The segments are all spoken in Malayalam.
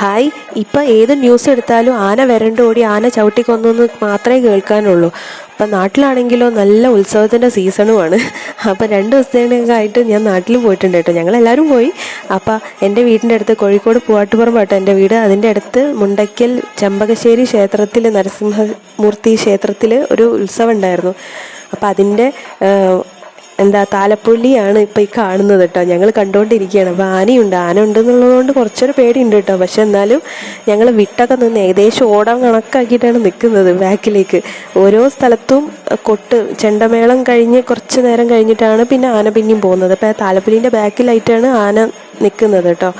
ഹായ് ഇപ്പം ഏത് ന്യൂസ് എടുത്താലും ആന വരണ്ടോടി ആന ചവിട്ടി കൊന്നു മാത്രമേ കേൾക്കാനുള്ളൂ. അപ്പം നാട്ടിലാണെങ്കിലോ നല്ല ഉത്സവത്തിന്റെ സീസണുമാണ് അപ്പം രണ്ട് ദിവസത്തേക്കായിട്ട് ഞാൻ നാട്ടിൽ പോയിട്ടുണ്ട് കേട്ടോ. ഞങ്ങളെല്ലാവരും പോയി. അപ്പം എന്റെ വീടിന്റെ അടുത്ത് കോഴിക്കോട് പൂവാട്ടുപുറമാട്ടോ എന്റെ വീട് അതിന്റെ അടുത്ത് മുണ്ടയ്ക്കൽ ചെമ്പകശ്ശേരി ക്ഷേത്രത്തിൽ നരസിംഹമൂർത്തി ക്ഷേത്രത്തിൽ ഒരു ഉത്സവം ഉണ്ടായിരുന്നു. അപ്പം അതിന്റെ എന്താ താലപ്പൊലിയാണ് ഇപ്പം ഈ കാണുന്നത് കേട്ടോ ഞങ്ങൾ കണ്ടുകൊണ്ടിരിക്കുകയാണ് അപ്പോൾ ആനയുണ്ട്. ആന ഉണ്ടെന്നുള്ളതുകൊണ്ട് കുറച്ചൊരു പേടിയുണ്ട് കേട്ടോ പക്ഷെ എന്നാലും ഞങ്ങൾ വിട്ടൊക്കെ നിന്ന് ഏകദേശം ഓടാൻ കണക്കാക്കിയിട്ടാണ് നിൽക്കുന്നത് ബാക്കിലേക്ക്. ഓരോ സ്ഥലത്തും കൊട്ട് ചെണ്ടമേളം കഴിഞ്ഞ് കുറച്ച് നേരം കഴിഞ്ഞിട്ടാണ് പിന്നെ ആന പിന്നെയും പോകുന്നത്. അപ്പോൾ ആ താലപ്പൊലീന്റെ ബാക്കിലായിട്ടാണ് ആന നിൽക്കുന്നത് കേട്ടോ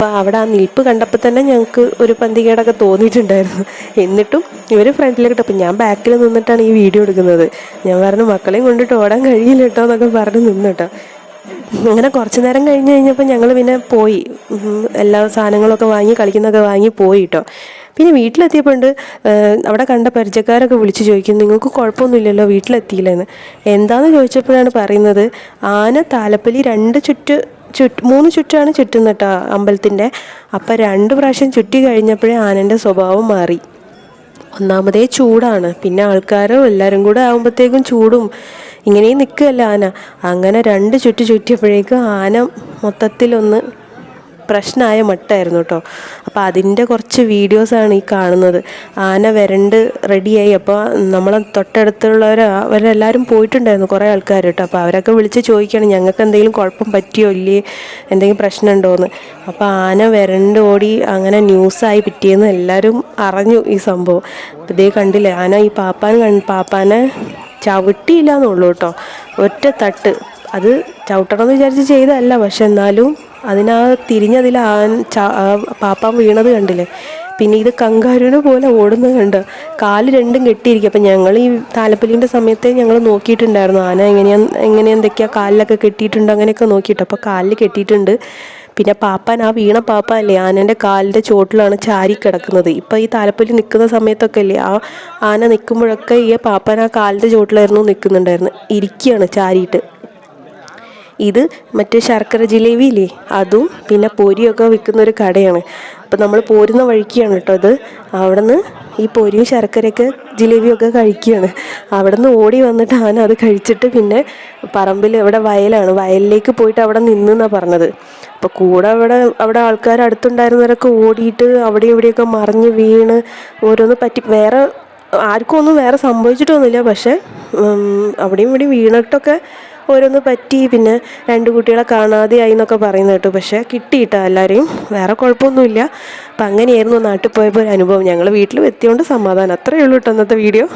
അപ്പോൾ അവിടെ ആ നിൽപ്പ് കണ്ടപ്പോൾ തന്നെ ഞങ്ങൾക്ക് ഒരു പന്തികേടൊക്കെ തോന്നിയിട്ടുണ്ടായിരുന്നു. എന്നിട്ടും ഇവർ ഫ്രണ്ടിലേക്ക് അപ്പം ഞാൻ ബാക്കിൽ നിന്നിട്ടാണ് ഈ വീഡിയോ എടുക്കുന്നത്. ഞാൻ പറഞ്ഞു മക്കളെയും കൊണ്ടിട്ട് ഓടാൻ കഴിയില്ല കേട്ടോ എന്നൊക്കെ പറഞ്ഞ് നിന്നിട്ടോ. അങ്ങനെ കുറച്ച് നേരം കഴിഞ്ഞ് കഴിഞ്ഞപ്പോൾ ഞങ്ങൾ പിന്നെ പോയി. എല്ലാ സാധനങ്ങളൊക്കെ വാങ്ങി കളിക്കുന്നൊക്കെ വാങ്ങി പോയി കേട്ടോ പിന്നെ വീട്ടിലെത്തിയപ്പോണ്ട് അവിടെ കണ്ട പരിചയക്കാരൊക്കെ വിളിച്ച് ചോദിക്കും നിങ്ങൾക്ക് കുഴപ്പമൊന്നുമില്ലല്ലോ വീട്ടിലെത്തിയില്ലെന്ന്? എന്താണെന്ന് ചോദിച്ചപ്പോഴാണ് പറയുന്നത് ആന താലപ്പലി രണ്ട് ചുറ്റ് ചുറ്റ് മൂന്ന് ചുറ്റാണ് ചുറ്റുന്നത് കേട്ടോ അമ്പലത്തിന്റെ. അപ്പം രണ്ട് പ്രാവശ്യം ചുറ്റി കഴിഞ്ഞപ്പോഴേ ആനന്റെ സ്വഭാവം മാറി. ഒന്നാമതേ ചൂടാണ്. പിന്നെ ആൾക്കാരോ എല്ലാവരും കൂടെ ആകുമ്പോഴത്തേക്കും ചൂടും. ഇങ്ങനെയും നിൽക്കുകയല്ല ആന. അങ്ങനെ രണ്ട് ചുറ്റി ചുറ്റിയപ്പോഴേക്കും ആന മൊത്തത്തിലൊന്ന് പ്രശ്നമായ മട്ടായിരുന്നു കേട്ടോ അപ്പോൾ അതിന്റെ കുറച്ച് വീഡിയോസാണ് ഈ കാണുന്നത്. ആന വരണ്ട് റെഡിയായി. അപ്പോൾ നമ്മളെ തൊട്ടടുത്തുള്ളവർ അവരെല്ലാവരും പോയിട്ടുണ്ടായിരുന്നു കുറേ ആൾക്കാർ കേട്ടോ അപ്പോൾ അവരൊക്കെ വിളിച്ച് ചോദിക്കുകയാണ് ഞങ്ങൾക്ക് എന്തെങ്കിലും കുഴപ്പം പറ്റിയോ? ഇല്ലേ? എന്തെങ്കിലും പ്രശ്നമുണ്ടോ എന്ന് അപ്പോൾ ആന വരണ്ട് ഓടി അങ്ങനെ ന്യൂസായി പിറ്റിയെന്ന് എല്ലാവരും അറിഞ്ഞു ഈ സംഭവം. അപ്പോൾ ഇതേ കണ്ടില്ലേ ആന ഈ പാപ്പാൻ പാപ്പാനെ ചവിട്ടിയില്ല എന്നുള്ളൂ കേട്ടോ ഒറ്റ തട്ട്. അത് ചവിട്ടണമെന്ന് വിചാരിച്ച് ചെയ്തതല്ല. പക്ഷെ എന്നാലും അതിനാ തിരിഞ്ഞതിൽ ആൻ പാപ്പ വീണത് കണ്ടില്ലേ? പിന്നെ ഇത് കങ്കാരുവിനെ പോലെ ഓടുന്നത് കണ്ട് കാൽ രണ്ടും കെട്ടിയിരിക്കും. അപ്പം ഞങ്ങൾ ഈ താലപ്പൊലീന്റെ സമയത്തെ ഞങ്ങൾ നോക്കിയിട്ടുണ്ടായിരുന്നു. ആന എങ്ങനെയാ എങ്ങനെ കാലിലൊക്കെ കെട്ടിയിട്ടുണ്ട് അങ്ങനെയൊക്കെ നോക്കിയിട്ട്. അപ്പോൾ കാലിൽ കെട്ടിയിട്ടുണ്ട്. പിന്നെ പാപ്പാൻ ആ വീണ പാപ്പ അല്ലേ ആനന്റെ കാലിന്റെ ചോട്ടിലാണ് ചാരി കിടക്കുന്നത്. ഇപ്പം ഈ താലപ്പൊലി നിൽക്കുന്ന സമയത്തൊക്കെ അല്ലേ ആ ആന നിൽക്കുമ്പോഴൊക്കെ ഈ പാപ്പാൻ ആ കാലിന്റെ ചോട്ടിലായിരുന്നു നിൽക്കുന്നുണ്ടായിരുന്നു ഇരിക്കുകയാണ് ചാരിയിട്ട്. ഇത് മറ്റേ ശർക്കര ജിലേബി ഇല്ലേ? അതും പിന്നെ പൊരിയൊക്കെ വിൽക്കുന്ന ഒരു കടയാണ്. അപ്പം നമ്മൾ പോരുന്ന വഴിക്കാണ് കേട്ടോ ഇത്. അവിടെ നിന്ന് ഈ പൊരിയും ശർക്കരയൊക്കെ ജിലേബിയൊക്കെ കഴിക്കുകയാണ്. അവിടെ നിന്ന് ഓടി വന്നിട്ട് ആന അത് കഴിച്ചിട്ട് പിന്നെ പറമ്പിൽ ഇവിടെ വയലാണ്. വയലിലേക്ക് പോയിട്ട് അവിടെ നിന്നെന്നാണ് പറഞ്ഞത്. അപ്പോൾ കൂടെ അവിടെ അവിടെ ആൾക്കാർ അടുത്തുണ്ടായിരുന്നവരൊക്കെ ഓടിയിട്ട് അവിടെ ഇവിടെയൊക്കെ മറിഞ്ഞ് വീണ് ഓരോന്ന് പറ്റി. വേറെ ആർക്കും ഒന്നും വേറെ സംഭവിച്ചിട്ടൊന്നുമില്ല. പക്ഷേ അവിടെയും ഇവിടെയും വീണിട്ടൊക്കെ ഓരോന്ന് പറ്റി പിന്നെ രണ്ട് കുട്ടികളെ കാണാതെയായി എന്നൊക്കെ പറയുന്നത് കേട്ടു. പക്ഷേ കിട്ടിയിട്ടാ എല്ലാവരെയും വേറെ കുഴപ്പമൊന്നുമില്ല. അപ്പം അങ്ങനെയായിരുന്നു നാട്ടിൽ പോയപ്പോൾ ഒരു അനുഭവം. ഞങ്ങൾ വീട്ടിൽ എത്തിയോണ്ട് സമാധാനം. അത്രയേ ഉള്ളൂ കേട്ടോ അന്നത്തെ വീഡിയോ.